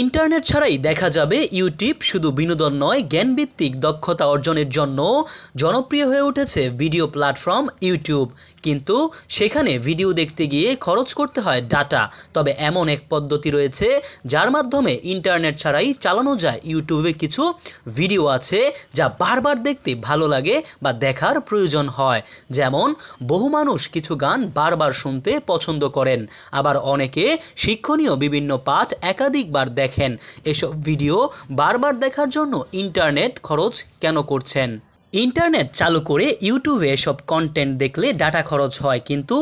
Internet ছাড়াই দেখা যাবে ইউটিউব শুধু বিনোদন নয়, জ্ঞানভিত্তিক দক্ষতা অর্জনের জন্য জনপ্রিয় হয়ে উঠেছে ভিডিও প্ল্যাটফর্ম ইউটিউব। কিন্তু সেখানে ভিডিও দেখতে গিয়ে খরচ করতে হয় ডাটা। তবে এমন এক পদ্ধতি রয়েছে যার মাধ্যমে ইন্টারনেট ছাড়াই চালানো যায়। ইউটিউবে কিছু ভিডিও আছে যা বারবার দেখতে ভালো লাগে বা দেখার প্রয়োজন হয়। যেমন, বহু মানুষ কিছু গান বারবার শুনতে পছন্দ করেন। আবার অনেকে শিক্ষণীয় বিভিন্ন পাঠ একাধিকবার দেখেন। এসব ভিডিও বারবার দেখার জন্য ইন্টারনেট খরচ কেন করছেন? ইন্টারনেট চালু করে ইউটিউবে এসব কন্টেন্ট দেখলে ডাটা খরচ হয়, কিন্তু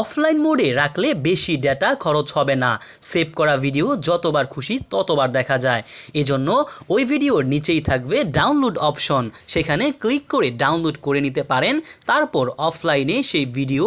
অফলাইন মোডে রাখলে বেশি ডাটা খরচ হবে না। সেভ করা ভিডিও যতবার খুশি ততবার দেখা যায়। এজন্য ওই ভিডিওর নিচেই থাকবে ডাউনলোড অপশন সেখানে ক্লিক করে ডাউনলোড করে নিতে পারেন, তারপর অফলাইনে সেই ভিডিও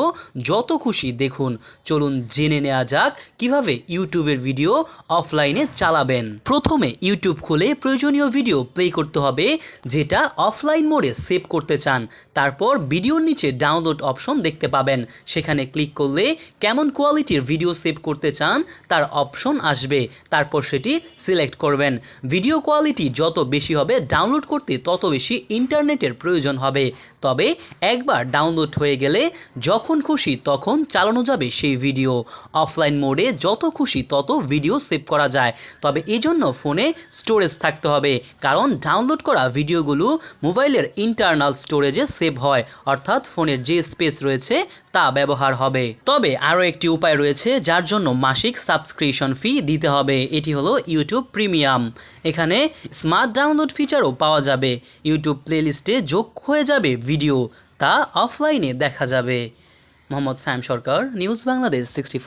যত খুশি দেখুন। চলুন জেনে নেওয়া যাক কীভাবে ইউটিউবের ভিডিও অফলাইনে চালাবেন। প্রথমে ইউটিউব খুলে প্রয়োজনীয় ভিডিও প্লে করতে হবে, যেটা অফলাইন মোডে সেভ করতে চান, তারপর ভিডিওর নিচে ডাউনলোড অপশন দেখতে পাবেন। সেখানে ক্লিক করলে কেমন কোয়ালিটির ভিডিও সেভ করতে চান, তার অপশন আসবে। তারপর সেটি সিলেক্ট করবেন। ভিডিও কোয়ালিটি যত বেশি হবে ডাউনলোড করতে তত বেশি ইন্টারনেটের প্রয়োজন হবে। তবে একবার ডাউনলোড হয়ে গেলে যখন খুশি তখন চালানো যাবে সেই ভিডিও অফলাইন মোডে যত খুশি তত ভিডিও সেভ করা যায়। তবে এই জন্য ফোনে স্টোরেজ থাকতে হবে, কারণ ডাউনলোড করা ভিডিওগুলো মোবাইলের ইন্টারনাল স্টোরেজে সেভ হয়, অর্থাৎ ফোনের যে স্পেস রয়েছে তা ব্যবহার হবে। তবে আরও একটি উপায় রয়েছে যার জন্য মাসিক সাবস্ক্রিপশন ফি দিতে হবে। এটি হলো ইউটিউব প্রিমিয়াম এখানে স্মার্ট ডাউনলোড ফিচারও পাওয়া যাবে। ইউটিউব প্লেলিস্টে যোগ হয়ে যাবে ভিডিও তা অফলাইনে দেখা যাবে। Mohammad Saim Sarkar news Bangladesh sixty